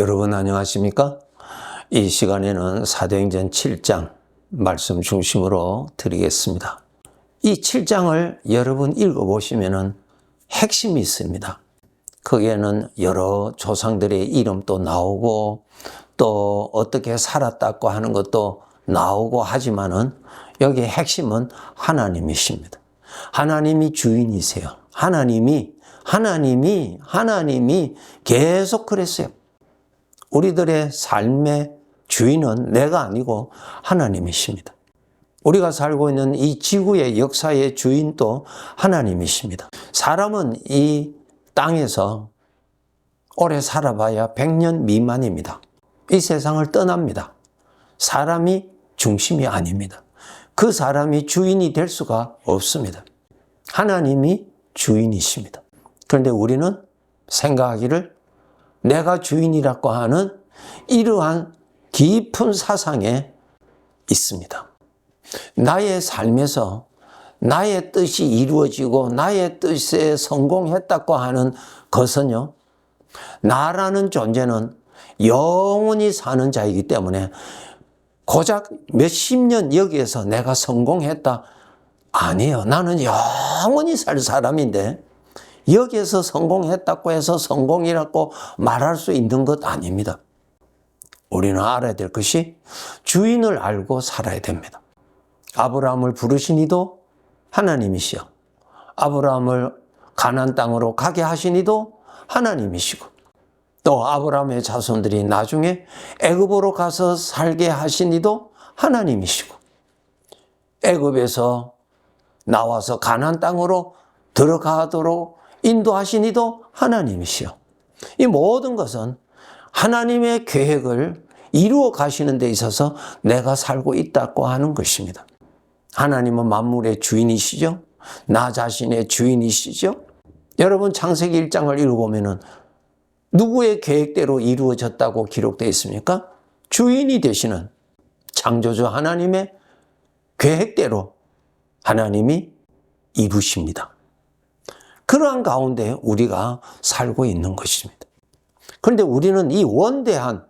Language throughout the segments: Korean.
여러분 안녕하십니까? 이 시간에는 사도행전 7장 말씀 중심으로 드리겠습니다. 이 7장을 여러분 읽어보시면 핵심이 있습니다. 거기에는 여러 조상들의 이름도 나오고 또 어떻게 살았다고 하는 것도 나오고 하지만은 여기 핵심은 하나님이십니다. 하나님이 주인이세요. 하나님이 하나님이 하나님이 계속 그랬어요. 우리들의 삶의 주인은 내가 아니고 하나님이십니다. 우리가 살고 있는 이 지구의 역사의 주인도 하나님이십니다. 사람은 이 땅에서 오래 살아봐야 100년 미만입니다. 이 세상을 떠납니다. 사람이 중심이 아닙니다. 그 사람이 주인이 될 수가 없습니다. 하나님이 주인이십니다. 그런데 우리는 생각하기를 내가 주인이라고 하는 이러한 깊은 사상에 있습니다. 나의 삶에서 나의 뜻이 이루어지고 나의 뜻에 성공했다고 하는 것은요, 나라는 존재는 영원히 사는 자이기 때문에 고작 몇십 년 여기에서 내가 성공했다. 아니에요. 나는 영원히 살 사람인데 여기에서 성공했다고 해서 성공이라고 말할 수 있는 것 아닙니다. 우리는 알아야 될 것이 주인을 알고 살아야 됩니다. 아브라함을 부르신 이도 하나님이시요. 아브라함을 가난 땅으로 가게 하신 이도 하나님이시고 또 아브라함의 자손들이 나중에 애굽으로 가서 살게 하신 이도 하나님이시고 애굽에서 나와서 가난 땅으로 들어가도록 인도하신 이도 하나님이시요. 이 모든 것은 하나님의 계획을 이루어 가시는 데 있어서 내가 살고 있다고 하는 것입니다. 하나님은 만물의 주인이시죠? 나 자신의 주인이시죠? 여러분 창세기 1장을 읽어보면은 누구의 계획대로 이루어졌다고 기록되어 있습니까? 주인이 되시는 창조주 하나님의 계획대로 하나님이 이루십니다. 그러한 가운데 우리가 살고 있는 것입니다. 그런데 우리는 이 원대한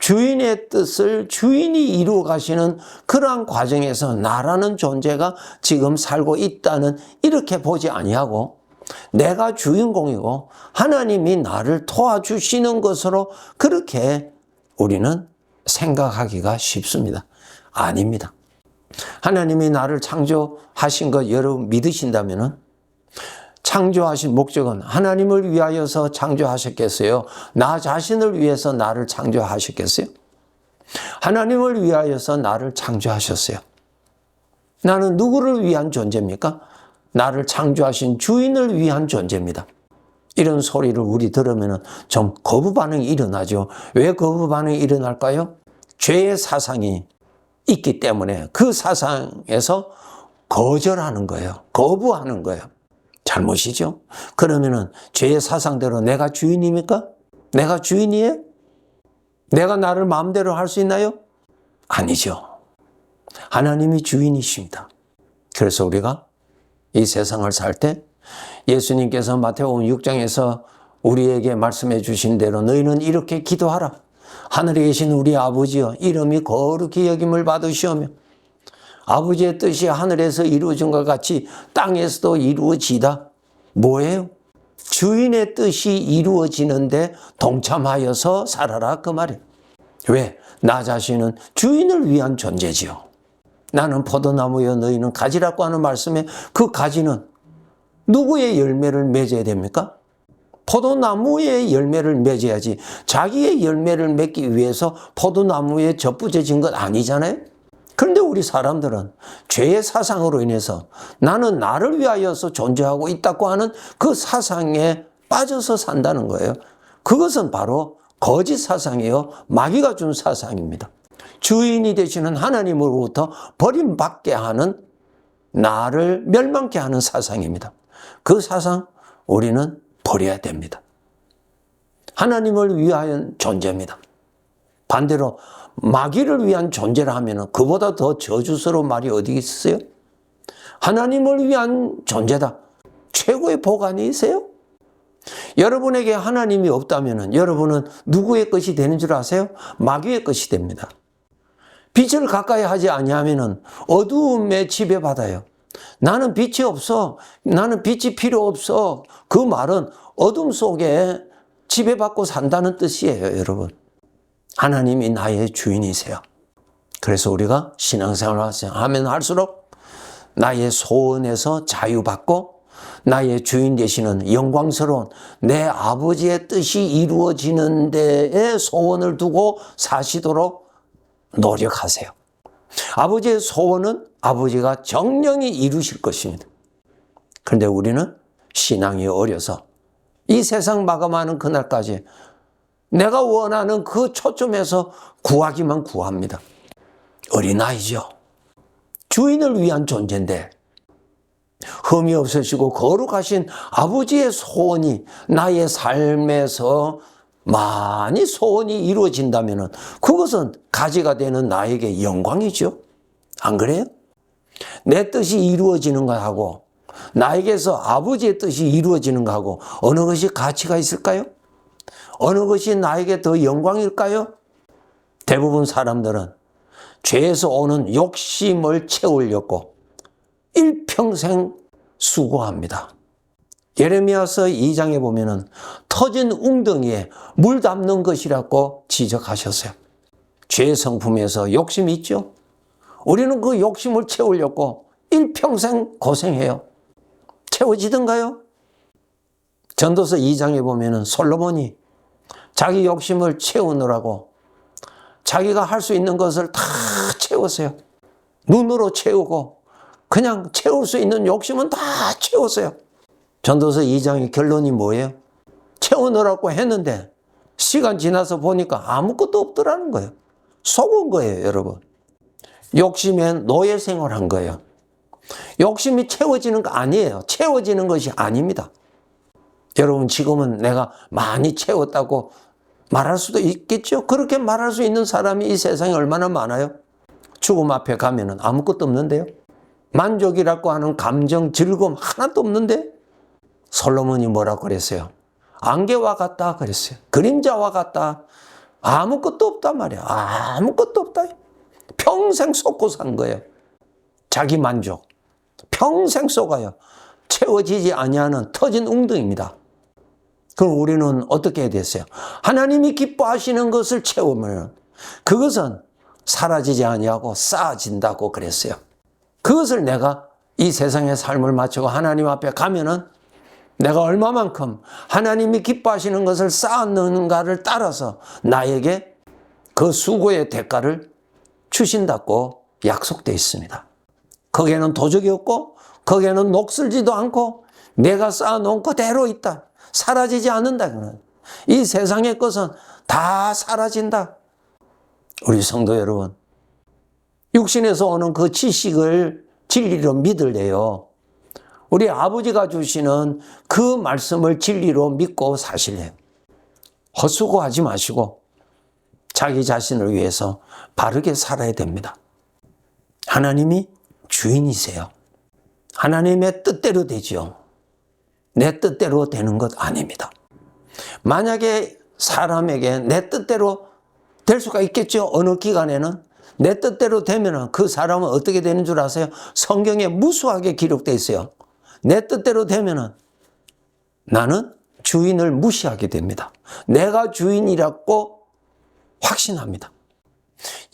주인의 뜻을 주인이 이루어 가시는 그러한 과정에서 나라는 존재가 지금 살고 있다는 이렇게 보지 아니하고 내가 주인공이고 하나님이 나를 도와주시는 것으로 그렇게 우리는 생각하기가 쉽습니다. 아닙니다. 하나님이 나를 창조하신 것 여러분 믿으신다면은 창조하신 목적은 하나님을 위하여서 창조하셨겠어요? 나 자신을 위해서 나를 창조하셨겠어요? 하나님을 위하여서 나를 창조하셨어요. 나는 누구를 위한 존재입니까? 나를 창조하신 주인을 위한 존재입니다. 이런 소리를 우리 들으면 좀 거부 반응이 일어나죠. 왜 거부 반응이 일어날까요? 죄의 사상이 있기 때문에 그 사상에서 거절하는 거예요. 거부하는 거예요. 잘못이죠. 그러면은 죄의 사상대로 내가 주인입니까? 내가 주인이에요? 내가 나를 마음대로 할 수 있나요? 아니죠. 하나님이 주인이십니다. 그래서 우리가 이 세상을 살 때 예수님께서 마태복음 6장에서 우리에게 말씀해 주신 대로 너희는 이렇게 기도하라. 하늘에 계신 우리 아버지여 이름이 거룩히 여김을 받으시오며 아버지의 뜻이 하늘에서 이루어진 것 같이 땅에서도 이루어지다. 뭐예요? 주인의 뜻이 이루어지는데 동참하여서 살아라 그 말이에요. 왜? 나 자신은 주인을 위한 존재지요. 나는 포도나무여 너희는 가지라고 하는 말씀에 그 가지는 누구의 열매를 맺어야 됩니까? 포도나무의 열매를 맺어야지 자기의 열매를 맺기 위해서 포도나무에 접붙여진 것 아니잖아요? 우리 사람들은 죄의 사상으로 인해서 나는 나를 위하여서 존재하고 있다고 하는 그 사상에 빠져서 산다는 거예요. 그것은 바로 거짓 사상이에요. 마귀가 준 사상입니다. 주인이 되시는 하나님으로부터 버림받게 하는 나를 멸망케 하는 사상입니다. 그 사상 우리는 버려야 됩니다. 하나님을 위하여 존재입니다. 반대로 마귀를 위한 존재라 하면 그보다 더 저주스러운 말이 어디 있어요? 하나님을 위한 존재다. 최고의 보관이 있어요? 여러분에게 하나님이 없다면 여러분은 누구의 것이 되는 줄 아세요? 마귀의 것이 됩니다. 빛을 가까이 하지 아니하면 어두움에 지배받아요. 나는 빛이 없어. 나는 빛이 필요 없어. 그 말은 어둠 속에 지배받고 산다는 뜻이에요, 여러분. 하나님이 나의 주인이세요. 그래서 우리가 신앙생활을 하면 할수록 나의 소원에서 자유받고 나의 주인 되시는 영광스러운 내 아버지의 뜻이 이루어지는 데에 소원을 두고 사시도록 노력하세요. 아버지의 소원은 아버지가 정령이 이루실 것입니다. 그런데 우리는 신앙이 어려서 이 세상 마감하는 그날까지 내가 원하는 그 초점에서 구하기만 구합니다. 어린아이죠. 주인을 위한 존재인데 흠이 없으시고 거룩하신 아버지의 소원이 나의 삶에서 많이 소원이 이루어진다면 그것은 가지가 되는 나에게 영광이죠. 안 그래요? 내 뜻이 이루어지는 것하고 나에게서 아버지의 뜻이 이루어지는 것하고 어느 것이 가치가 있을까요? 어느 것이 나에게 더 영광일까요? 대부분 사람들은 죄에서 오는 욕심을 채우려고 일평생 수고합니다. 예레미야서 2장에 보면은 터진 웅덩이에 물 담는 것이라고 지적하셨어요. 죄의 성품에서 욕심이 있죠. 우리는 그 욕심을 채우려고 일평생 고생해요. 채워지던가요? 전도서 2장에 보면은 솔로몬이 자기 욕심을 채우느라고 자기가 할 수 있는 것을 다 채웠어요. 눈으로 채우고 그냥 채울 수 있는 욕심은 다 채웠어요. 전도서 2장의 결론이 뭐예요? 채우느라고 했는데 시간 지나서 보니까 아무것도 없더라는 거예요. 속은 거예요, 여러분. 욕심에 노예 생활한 거예요. 욕심이 채워지는 거 아니에요. 채워지는 것이 아닙니다. 여러분, 지금은 내가 많이 채웠다고 말할 수도 있겠죠? 그렇게 말할 수 있는 사람이 이 세상에 얼마나 많아요? 죽음 앞에 가면은 아무것도 없는데요? 만족이라고 하는 감정, 즐거움 하나도 없는데? 솔로몬이 뭐라고 그랬어요? 안개와 같다 그랬어요. 그림자와 같다. 아무것도 없단 말이야. 아무것도 없다. 평생 쏟고 산 거예요. 자기 만족. 평생 쏟아요. 채워지지 아니하는 터진 웅덩입니다. 그럼 우리는 어떻게 해야 됐어요? 하나님이 기뻐하시는 것을 채우면 그것은 사라지지 아니하고 쌓아진다고 그랬어요. 그것을 내가 이 세상의 삶을 마치고 하나님 앞에 가면은 내가 얼마만큼 하나님이 기뻐하시는 것을 쌓았는가를 따라서 나에게 그 수고의 대가를 주신다고 약속되어 있습니다. 거기에는 도적이 없고 거기에는 녹슬지도 않고 내가 쌓아놓은 그대로 있다. 사라지지 않는다. 이 세상의 것은 다 사라진다. 우리 성도 여러분, 육신에서 오는 그 지식을 진리로 믿을래요. 우리 아버지가 주시는 그 말씀을 진리로 믿고 사실래요. 헛수고하지 마시고 자기 자신을 위해서 바르게 살아야 됩니다. 하나님이 주인이세요. 하나님의 뜻대로 되지요. 내 뜻대로 되는 것 아닙니다. 만약에 사람에게 내 뜻대로 될 수가 있겠죠. 어느 기간에는 내 뜻대로 되면 그 사람은 어떻게 되는 줄 아세요? 성경에 무수하게 기록되어 있어요. 내 뜻대로 되면은 나는 주인을 무시하게 됩니다. 내가 주인이라고 확신합니다.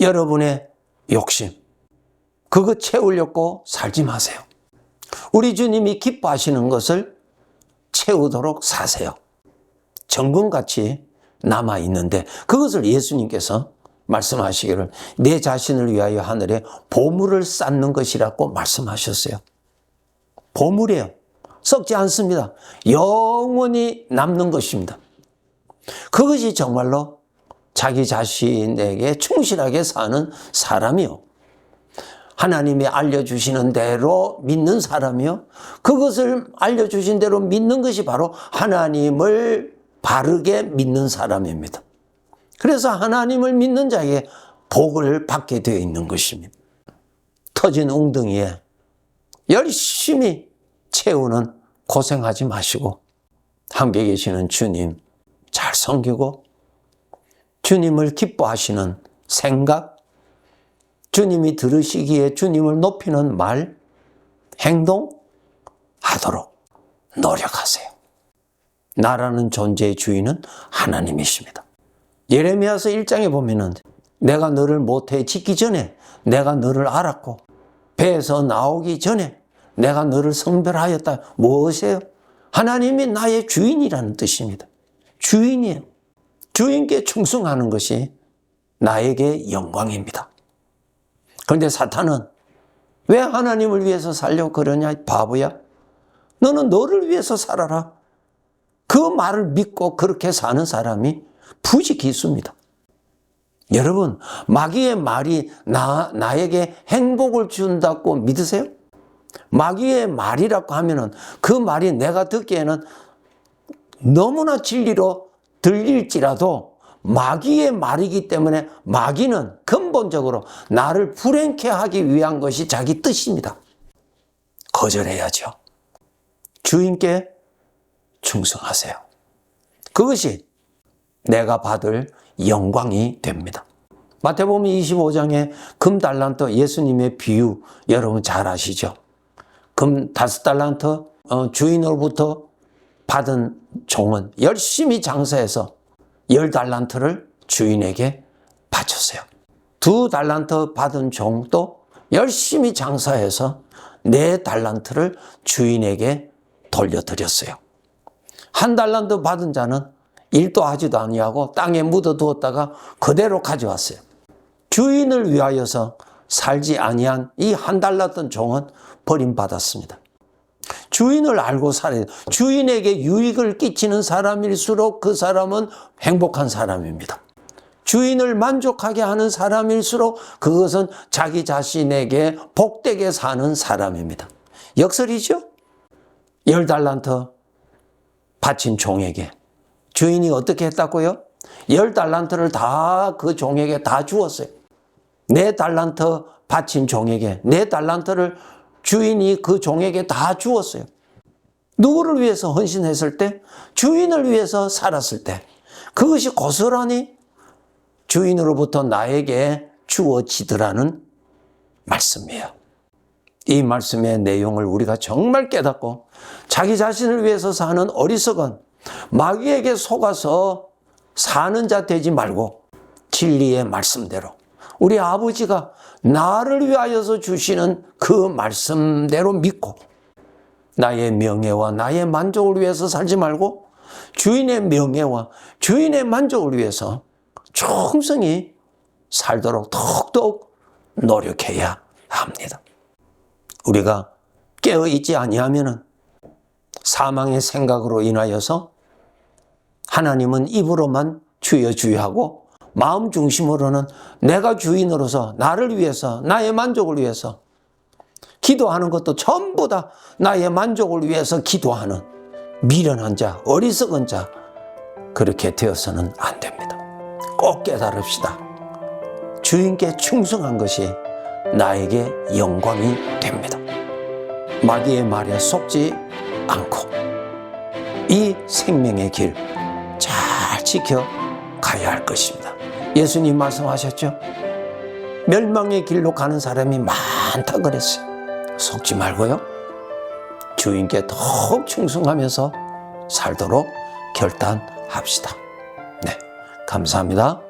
여러분의 욕심, 그거 채우려고 살지 마세요. 우리 주님이 기뻐하시는 것을 채우도록 사세요. 정금같이 남아 있는데 그것을 예수님께서 말씀하시기를 내 자신을 위하여 하늘에 보물을 쌓는 것이라고 말씀하셨어요. 보물이에요. 썩지 않습니다. 영원히 남는 것입니다. 그것이 정말로 자기 자신에게 충실하게 사는 사람이요. 하나님이 알려주시는 대로 믿는 사람이요. 그것을 알려주신 대로 믿는 것이 바로 하나님을 바르게 믿는 사람입니다. 그래서 하나님을 믿는 자에게 복을 받게 되어 있는 것입니다. 터진 웅덩이에 열심히 채우는 고생하지 마시고 함께 계시는 주님 잘 섬기고 주님을 기뻐하시는 생각, 주님이 들으시기에 주님을 높이는 말, 행동 하도록 노력하세요. 나라는 존재의 주인은 하나님이십니다. 예레미야서 1장에 보면은 내가 너를 모태에 짓기 전에 내가 너를 알았고 배에서 나오기 전에 내가 너를 성별하였다. 무엇이에요? 하나님이 나의 주인이라는 뜻입니다. 주인이에요. 주인께 충성하는 것이 나에게 영광입니다. 그런데 사탄은 왜 하나님을 위해서 살려고 그러냐? 바보야. 너는 너를 위해서 살아라. 그 말을 믿고 그렇게 사는 사람이 부지 기수입니다. 여러분, 마귀의 말이 나, 나에게 행복을 준다고 믿으세요? 마귀의 말이라고 하면은 그 말이 내가 듣기에는 너무나 진리로 들릴지라도 마귀의 말이기 때문에 마귀는 근본적으로 나를 불행케 하기 위한 것이 자기 뜻입니다. 거절해야죠. 주인께 충성하세요. 그것이 내가 받을 영광이 됩니다. 마태복음 25장에 금 달란트 예수님의 비유 여러분 잘 아시죠? 금 다섯 달란트 어, 주인으로부터 받은 종은 열심히 장사해서 열 달란트를 주인에게 바쳤어요. 두 달란트 받은 종도 열심히 장사해서 네 달란트를 주인에게 돌려드렸어요. 한 달란트 받은 자는 일도 하지도 아니하고 땅에 묻어두었다가 그대로 가져왔어요. 주인을 위하여서 살지 아니한 이 한 달란트 종은 버림받았습니다. 주인을 알고 살아야 돼. 주인에게 유익을 끼치는 사람일수록 그 사람은 행복한 사람입니다. 주인을 만족하게 하는 사람일수록 그것은 자기 자신에게 복되게 사는 사람입니다. 역설이죠? 열 달란트 바친 종에게 주인이 어떻게 했다고요? 열 달란트를 다 그 종에게 다 주었어요. 네 달란트 바친 종에게 네 달란트를 주인이 그 종에게 다 주었어요. 누구를 위해서 헌신했을 때? 주인을 위해서 살았을 때. 그것이 고스란히 주인으로부터 나에게 주어지더라는 말씀이에요. 이 말씀의 내용을 우리가 정말 깨닫고 자기 자신을 위해서 사는 어리석은 마귀에게 속아서 사는 자 되지 말고 진리의 말씀대로 우리 아버지가 나를 위하여서 주시는 그 말씀대로 믿고 나의 명예와 나의 만족을 위해서 살지 말고 주인의 명예와 주인의 만족을 위해서 충성히 살도록 더욱더욱 노력해야 합니다. 우리가 깨어 있지 아니하면은 사망의 생각으로 인하여서 하나님은 입으로만 주여 주여 하고 마음 중심으로는 내가 주인으로서 나를 위해서 나의 만족을 위해서 기도하는 것도 전부 다 나의 만족을 위해서 기도하는 미련한 자, 어리석은 자 그렇게 되어서는 안 됩니다. 꼭 깨달읍시다. 주인께 충성한 것이 나에게 영광이 됩니다. 마귀의 말에 속지 않고 이 생명의 길 잘 지켜 가야 할 것입니다. 예수님 말씀하셨죠? 멸망의 길로 가는 사람이 많다 그랬어요. 속지 말고요. 주인께 더욱 충성하면서 살도록 결단합시다. 네. 감사합니다.